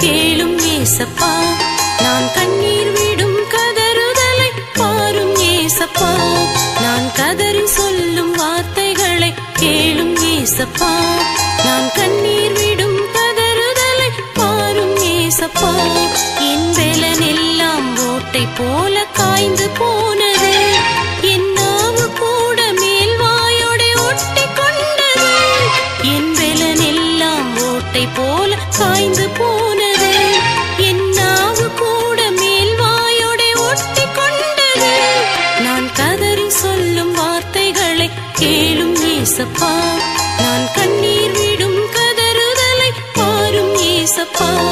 கேளும் ஏசப்பா. நான் கண்ணீர் விடும் கதறுதலை பாரும் ஏசப்பா. நான் கதறி சொல்லும் வார்த்தைகளை கேளும் ஏசப்பா. நான் கண்ணீர் விடும் கதறுதலை பாரும் ஏசப்பா. என் வேலனெல்லாம் ஓட்டை போல் Oh.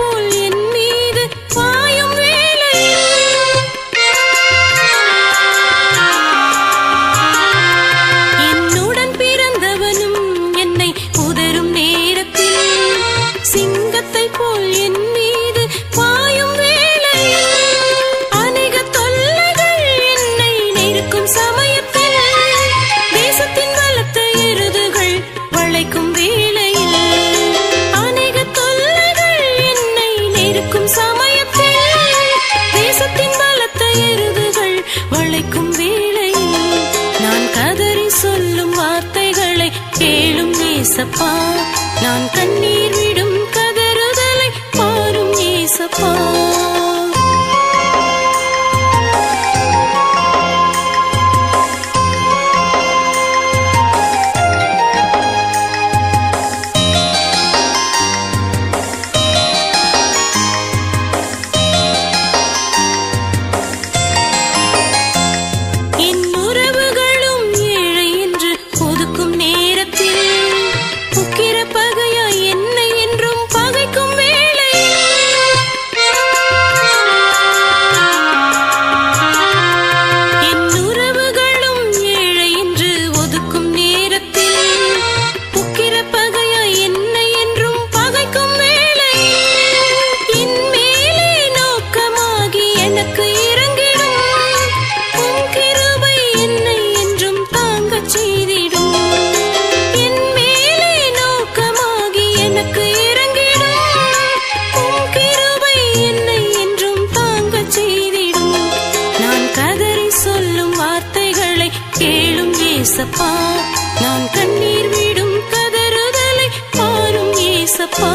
கடவுள் என் ஏசப்பா நான் கண்ணீர் விடும் கதறுதலை பாரும் ஏசப்பா. ஏசப்பா நான் கண்ணீர் விடும் கதறுதலை பாரும் ஏசப்பா.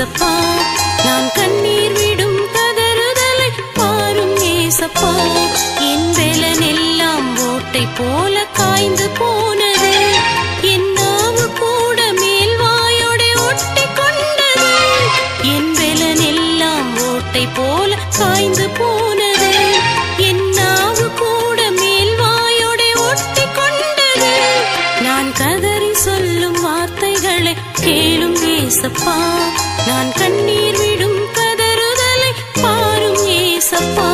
ஏசப்பா நான் கண்ணீர் விடும் கதறுதலை பாரும் ஏசப்பா. என் வேலனெல்லாம் ஓட்டை போல காய்ந்து போ கர்த்தரி சொல்லும் வார்த்தைகளை கேளும் ஏசப்பா. நான் கண்ணீர் விடும் கதறுதலை பாரும் ஏசப்பா.